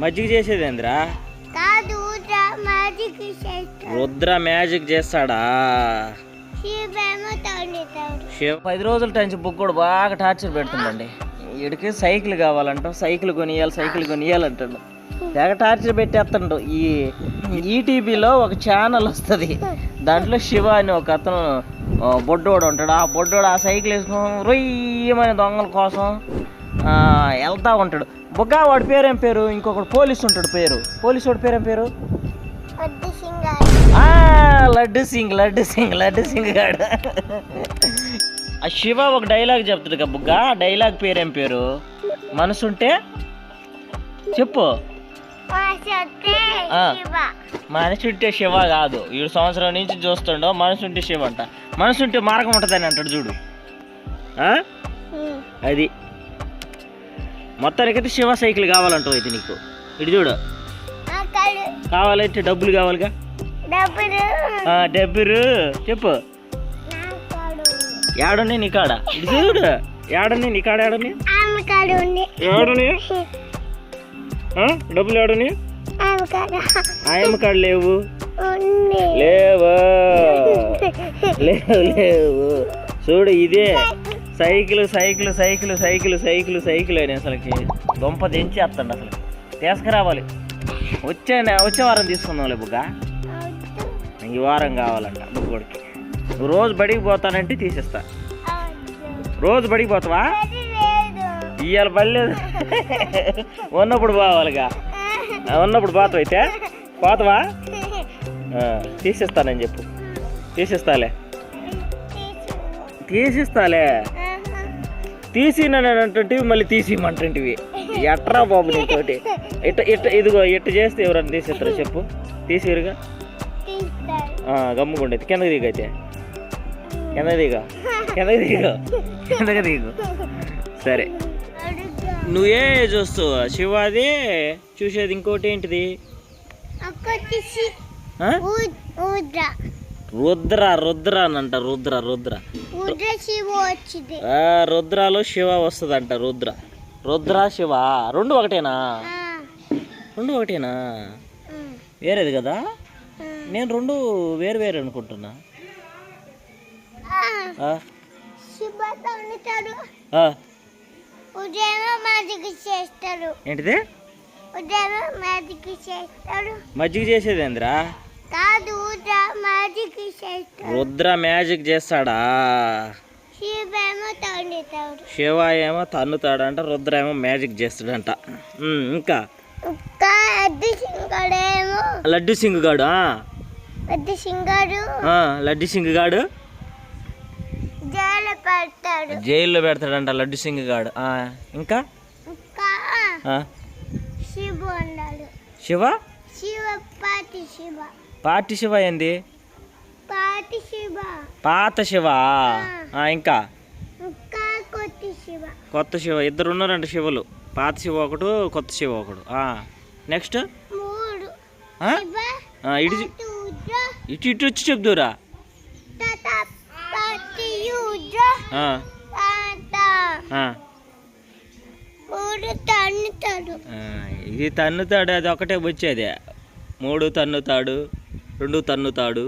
మజ్జిగ చేసేది ఏందిరా? కాదు రా మ్యాజిక్ చేస్తాడు. రుద్ర మ్యాజిక్ చేస్తాడా? శివ పది రోజుల టైం బుక్ కూడా బాగా టార్చర్ పెడుతుండండి వీడికి సైకిల్ కావాలంట సైకిల్ కొనియాలి సైకిల్ కొనియాలంటాడు. తెగ టార్చర్ పెట్టేస్తుండు. ఈ ఈటీవీలో ఒక ఛానల్ వస్తుంది. దాంట్లో శివ అని ఒక అతను బొడ్డోడు ఉంటాడు. ఆ బొడ్డోడు ఆ సైకిల్ వేసుకొని రొయ్యమైన దొంగల కోసం వెళ్తా ఉంటాడు. బుగ్గా వాడి పేరేం పేరు? ఇంకొకడు పోలీస్ ఉంటాడు పేరు. పోలీసు వాడి పేరేం పేరు? సింగారు ఆ, లడ్డు సింగ్ లడ్డు సింగ్ లడ్డు సింగ్ గాడు. ఆ శివ ఒక డైలాగ్ చెప్తాడు కదా బుగ్గ. ఆ డైలాగ్ పేరేం పేరు? మనసుంటే? చెప్పు. శివ. మనసుంటే శివ కాదు. ఏడు సంవత్సరం నుంచి చూస్తుండో మనసుంటే శివ అంట. మనసుంటే మార్గం ఉంటుందని అంటాడు చూడు. అది. మొత్తానికైతే శివ సైకిల్ కావాలంటావు అయితే నీకు. ఇటు చూడు. కావాలంటే డబ్బులు కావాలిగా? డబ్బులు. చెప్పు. ఏడున్నాయి నీ కాడ? ఇటు చూడు. ఏడున్నాయి నీ కాడ ఏడున్నాయి ఆ? డబ్బులు కాడ ఆయమ్మ కాడ లేవు. లేవా? లేవు లేవు. చూడు ఇదే. Cycle cycle cycle cycle cycle cycle అని అసలుకి దొంప దించేస్తాడు అసలు. తీసుకురావాలి. వచ్చే వచ్చే వారం తీసుకుందాంలే బుగ్గ. ఈ వారం కావాలంట బుగ్గోడికి. నువ్వు రోజు బడికి పోతానంటే తీసేస్తా. రోజు బడికి పోతావా? అది లేదు. ఇవాళ పడలేదు ఉన్నప్పుడు పోవాలిగా. ఉన్నప్పుడు పోతావు అయితే. పోతావా? తీసేస్తానని చెప్పు. తీసిస్తాలే. తీసిస్తాలే. తీసి అంటుంటివి మళ్ళీ తీసిమంటుంటివి. ఎట్రా బాబు నీతోటి? ఇట్ట ఇట్ట ఇదిగో ఇట్ట చేస్తే ఎవరన్నా తీసేస్తారా చెప్పు? తీసిరుగా? గమ్ముకుండేది. కిందకి దిగు అయితే. కిందకి దిగ. కిందకి దిగు. కిందకి దిగు. సరే. నువ్వే చూస్తావు శివాది. చూసేది ఇంకోటి ఏంటిది? రుద్ర రుద్ర అనంట రుద్ర రుద్ర. రుద్రాలో శివ వస్తుందంట రుద్ర. రుద్ర శివ. రెండు ఒకటేనా? రెండు ఒకటేనా? వేరేది కదా. నేను రెండు వేరు వేరు అనుకుంటున్నా. ఏంటిది? మజ్జిగ చేసేది ఏందిరా? కాదు మ్యాజిక్ రుద్ర మ్యాజిక్ చేస్తాడా? శివ ఏమో తన్నుతాడంట రుద్ర ఏమో మ్యాజిక్ చేస్తాడంట. ఇంకా? లడ్డు సింగ్ గాడు లడ్డు సింగ్ గాడు జైల్లో పెడతాడంట లడ్డు సింగ్ గాడు ఇంకా? శివ శివ? శివ. పాటి శివ ఏంది? పాత శివ. ఇంకా? కొత్త శివ. ఇద్దరు ఉన్నారంట శివలు. పాత శివ ఒకడు కొత్త శివ ఒకడు. నెక్స్ట్? ఇటు ఇటు ఇటు వచ్చి చెప్దురా ఇది తన్నుతాడు అది ఒకటే వచ్చేది. మూడు తన్నుతాడు. రెండు తన్నుతాడు.